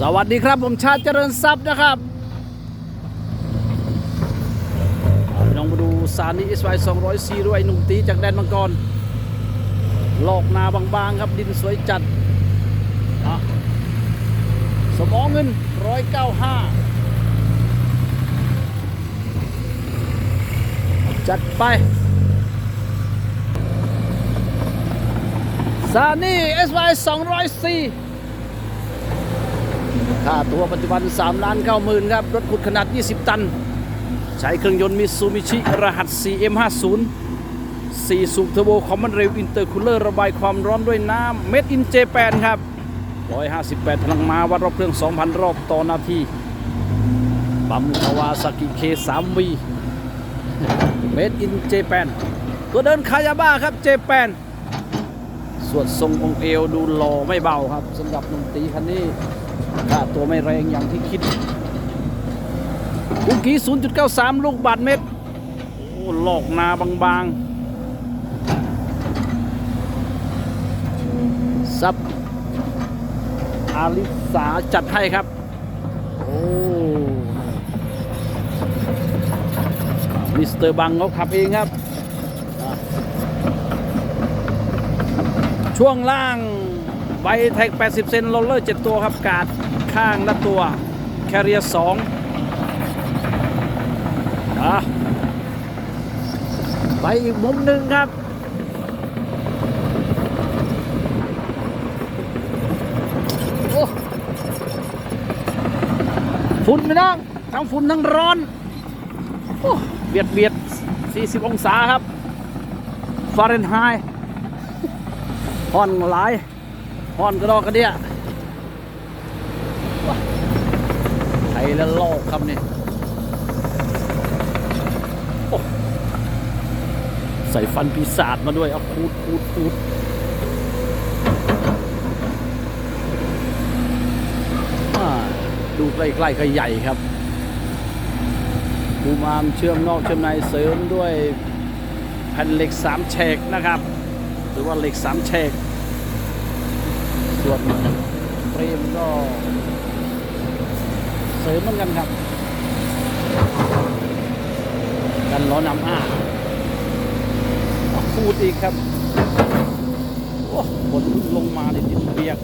สวัสดีครับผมชาติเจริญทรัพย์นะครับเองมาดูซานีเอสไว204ด้วยหนุ่มตีจากแดนมังกรลอกนาบางๆครับดินสวยจัดสมองเงิน195จัดไปซานี่ SY 204 ค่าตัวปัจจุบัน 3 ล้าน9หมื่นครับ รถขุดขนาด 20 ตัน ใช้เครื่องยนต์มิซูมิชิรหัส CM50 4 สูบเทอร์โบคอมมอนเรลอินเตอร์คูลเลอร์ระบายความร้อนด้วยน้ำเม็ดอินเจแปนครับ 158 พลังม้าวัดรอบเครื่อง 2,000 รอบต่อนาทีปั๊มคาวาซากิเค 3V เม็ดอินเจแปนตัวเดินคายาบ้าครับเจแปนส่วนทรงองเอวดูหล่อไม่เบาครับสำหรับหนุ่มตีคันนี้ ค่าตัวไม่แรงอย่างที่คิดกุกี้ 0.93 ลูกบาทเม็ดโอ้ หลอกนาบางๆ ซับ อาลิสาจัดให้ครับ โอ้มิสเตอร์บังเขาขับเองครับ ช่วงล่าง ไบแท็ก 80 เซนโรลเลอร์ 7 ตัวครับ กาดข้างละตัว แคเรีย2อะไปอีกมุมหนึ่งครับ โอ้ฝุ่นไม่น้องทั้งฝุ่นทั้งร้อนโอ้เบียดเบียด 40 องศาครับ ฟาเรนไฮต์ฮอนหลาย ฮอนกระดอกกระเดียไทยแล้วโลกครับนี่ใส่ฟันปีศาจมาด้วย เอาคูดคูดคูดดูใกล้ๆก็ใหญ่ครับบูมามเชื่อมนอกเชื่อมในเสริมด้วยแผ่นเหล็กสามแฉกนะครับ หรือว่าเหล็กสามแฉก ส่วนเฟรมก็เสริมเหมือนกันครับ กันล้อนำอ้าคูดอีกครับโอ้ฝนลงมาในดินเปียก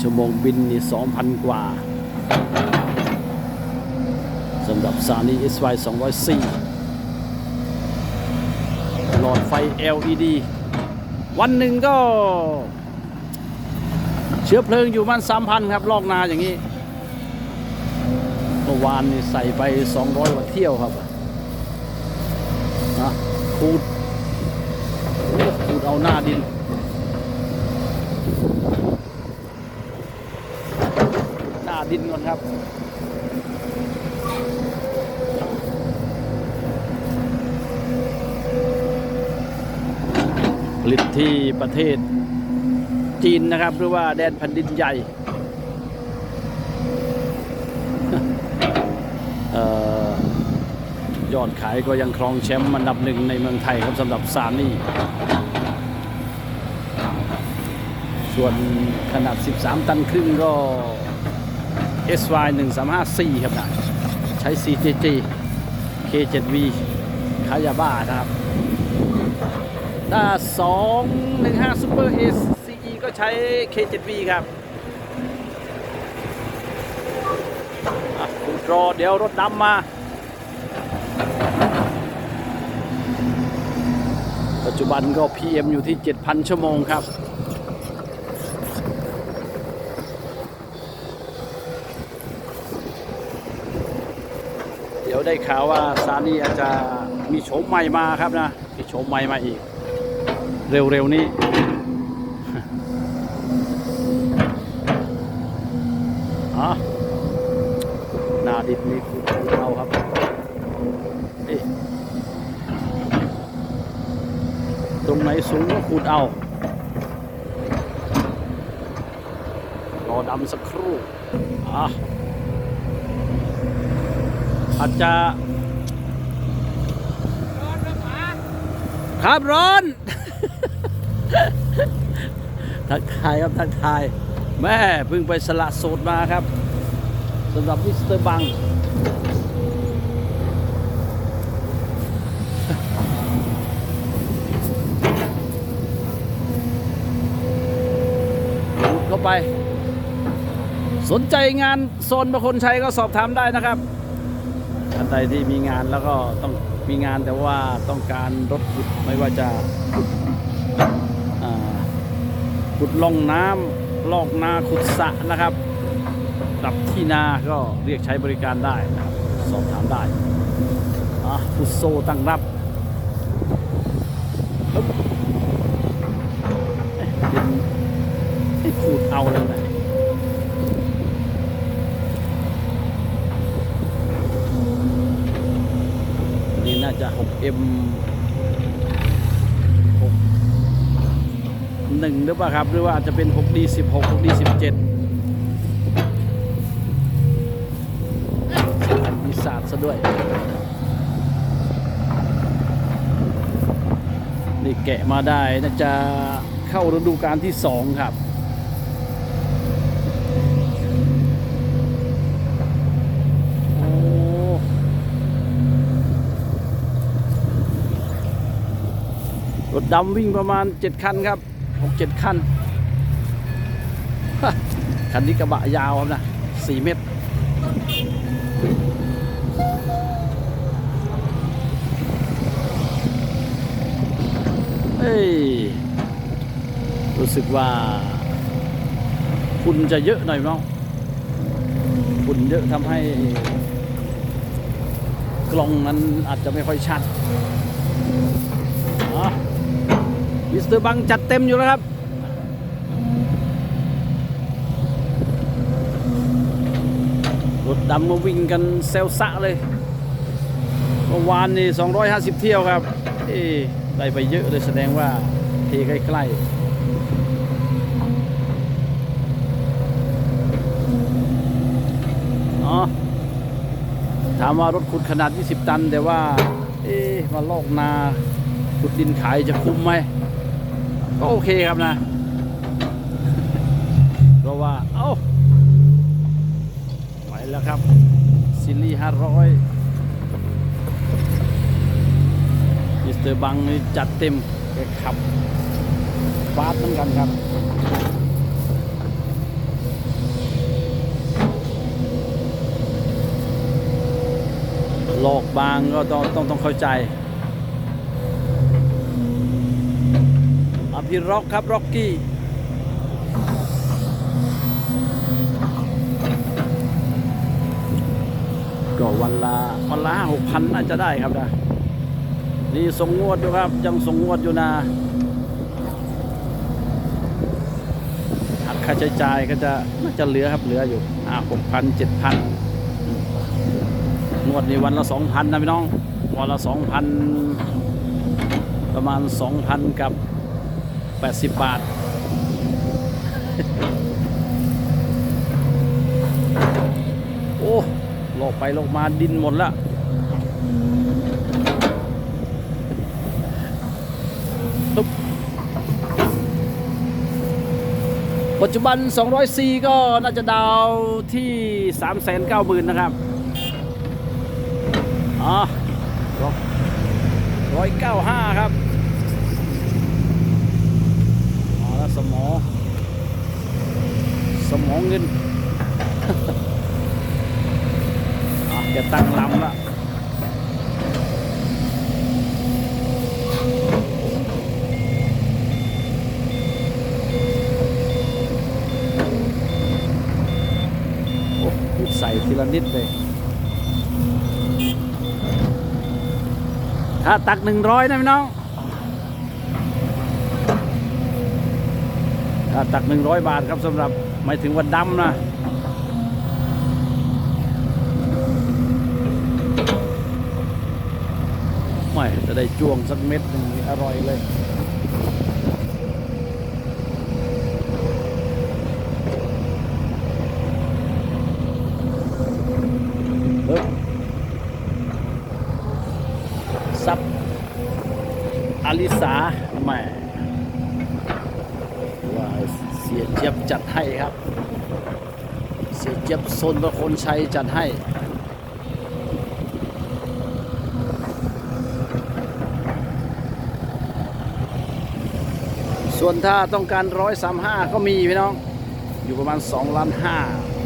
ชั่วโมงบินนี่2,000กว่า สำหรับซานี SY 204 หลอดไฟ LED วันหนึ่งก็ เชื้อเพลิงอยู่มัน3,000ครับ ลอกนาอย่างนี้เมื่อวานนี่ใส่ไป 200กว่าเที่ยวครับนะขูดโอ้ขูดเอาหน้าดินหน้าดินก่อนครับ ผลิต ที่ประเทศจีนนะครับ หรือว่าแดนแผ่นดินใหญ่ยอดขายก็ยังครองแชมป์อันดับหนึ่งในเมืองไทยครับสำหรับซานี่ ส่วนขนาด 13 ตันครึ่งก็ SY 1354 ครับนะใช้ CJG K7V คายาบ้านะครับ ถ้า215 Super SCE ก็ใช้ K7V ครับรอเดี๋ยวรถดำมาปัจจุบันก็ PM อยู่ที่ 7,000 ชั่วโมงครับ เดี๋ยวได้ข่าวว่าซานี่อาจจะมีโฉมใหม่มาครับนะ มีโฉมใหม่มาอีก เร็วๆนี้อะนาดิบนี่คือเราครับเอ๊ะตรงไหนสูงก็ขุดเอา รอดำสักครู่อะอาจจะครับร้อน ทักทายครับทักทาย แม่เพิ่งไปสละโสดมาครับสำหรับมิสเตอร์บังเข้าไป สนใจงานโซนประคนชัยก็สอบถามได้นะครับท่านใดที่มีงานแล้วก็ต้องมีงานแต่ว่าต้องการรถขุดไม่ว่าจะขุด ขุดล่องน้ำลอกนาขุดสระนะครับปรับที่นาก็เรียกใช้บริการได้นะครับสอบถามได้อะฟุตโซตั้งรับปึ๊บเป็นขูดเอาเลยนะนี่น่าจะ 6M หรือเปล่าครับ หรือว่าอาจจะเป็น 6D 16 6D 17 มีศาสตร์ซะด้วย นี่แกะมาได้น่าจะเข้าฤดูกาลที่ 2 ครับโอ้รถดำวิ่งประมาณ 7 คันครับ 6 7คันคันนี้กระบะยาวครับนะ4เมตรเฮ้ย รู้สึกว่าฝุ่นจะเยอะหน่อยน้องฝุ่นเยอะทำให้กล้องนั้นอาจจะไม่ค่อยชัด มิสเตอร์บังจัดเต็มอยู่แล้วครับรถดำมาวิ่งกันเซลซะเลยเมื่อวานนี่250 เที่ยวครับเอได้ไปเยอะเลยแสดงว่าเทใกล้ๆอ๋อถามว่ารถขุดขนาด 20 ตัน แต่ว่า เอ๊ะมาลอกนาขุดดินขายจะคุ้มไหม ก็โอเคครับนะ เพราะว่า เอ้าไปแล้วครับ ซิลลี่ห้าร้อยมิสเตอร์บังนี่จัดเต็มแกขับฟาดเหมือนกันครับหลอกบางก็ต้องต้องต้องเข้าใจ อภิร็อกครับร็อกกี้ก็วันละวันละหกพันน่าจะได้ครับนะนี่ส่งงวดอยู่ครับยังส่งงวดอยู่นะหักค่าใช้จ่ายก็จะน่าจะเหลือครับเหลืออยู่อ่าหกพันเจ็ดพันงวดนี้วันละสองพันนะพี่น้องวันละสองพันประมาณสองพันกับ 80 บาท โอ้ลกไปลกมาดินหมดละปึ๊บปัจจุบัน 204ก็น่าจะดาวที่ 390,000 นะครับอ๋อร้อยเก้าห้าครับ มาแล้ว สมอ สมองเงินจะตั้งลำละโอ้ใส่ทีละนิดเลย ถ้าตักหนึ่งร้อยนะพี่น้อง ถ้า ตักหนึ่งร้อยบาทครับสำหรับหมายถึงวันดำนะไม่จะได้จ้วงสักเม็ดหนึ่งอร่อยเลย อลิสาแหม่ว่าเสียเจี๊ยบจัดให้ครับ เสียเจี๊ยบโซนประคนชัยจัดให้ส่วนถ้าต้องการร้อยสามห้าก็มีพี่น้อง อยู่ประมาณ2ล้านห้า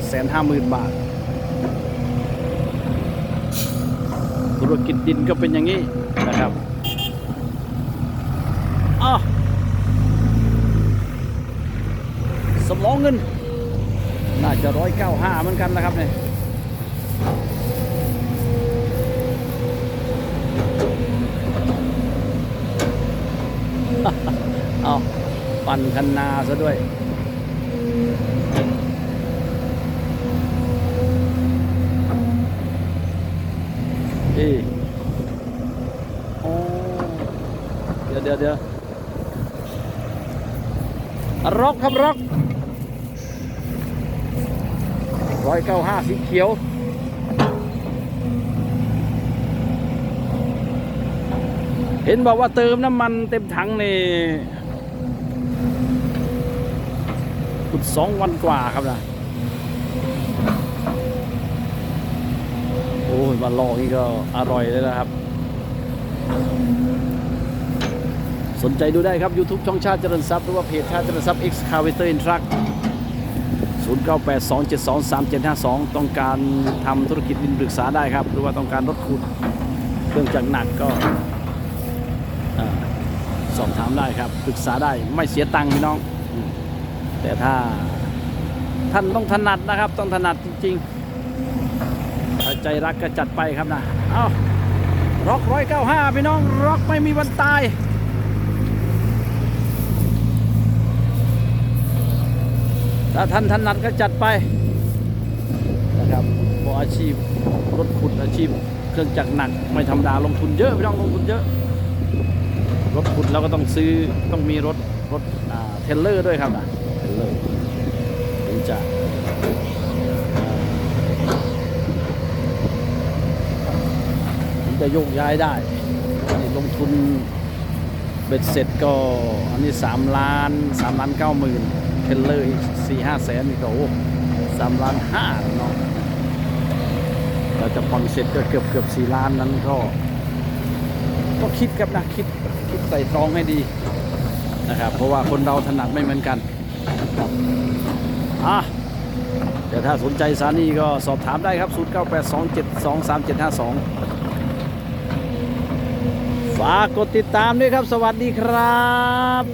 แสนห้าหมื่นบาท ธุรกิจดินก็เป็นอย่างนี้นะครับอ้าวสมองเงิน น่าจะร้อยเก้าห้าเหมือนกันนะครับเนี่ยเอาปั่นคันนาซะด้วยเอ้ยโอ้เดี๋ยวเดี๋ยวเดี๋ยวร็อกครับร็อก ร้อยเก้าห้าสีเขียว เห็นบอกว่าเติมน้ำมันเต็มถังนี่ขุดสองวันกว่าครับนะโอ้ยมาลองนี่ก็อร่อยเลยนะครับ สนใจดูได้ครับ YouTube ช่องชาติเจริญทรัพย์หรือว่าเพจชาติเจริญทรัพย์ X Cavator in Truck 0982723752 ต้องการทำธุรกิจดินปรึกษาได้ครับ หรือว่าต้องการรถขุดเครื่องจักรหนักก็สอบถามได้ครับปรึกษาได้ไม่เสียตังค์พี่น้อง แต่ถ้าท่านต้องถนัดนะครับ ต้องถนัดจริงๆถ้าใจรักก็จัดไปครับนะ เอาร็อกร้อยเก้าห้าพี่น้องร็อกไม่มีวันตาย ถ้าท่านถนัดก็จัดไปนะครับเพราะอาชีพรถขุดอาชีพ เครื่องจักรหนักไม่ธรรมดาลงทุนเยอะพี่น้องลงทุนเยอะ รถขุดเราก็ต้องซื้อต้องมีรถรถเทรลเลอร์ด้วยครับนะเทรลเลอร์ถึงจะถึงจะโยกย้ายได้นี่ลงทุนเบ็ดเสร็จก็อันนี้สามล้านสามล้านเก้าหมื่น เทรลเลอร์อีกสี่ห้าแสนนี่ก็โอ้สามล้านห้าเนาะเราจะผ่อนเสร็จก็เกือบเกือบสี่ล้านนั้นก็ก็คิดครับนะคิดคิดใส่ตรองให้ดีนะครับ เพราะว่าคนเราถนัดไม่เหมือนกันอะเดี๋ยวถ้าสนใจสานีก็สอบถามได้ครับ 0982723752 ฝากกดติดตามด้วยครับ สวัสดีครับ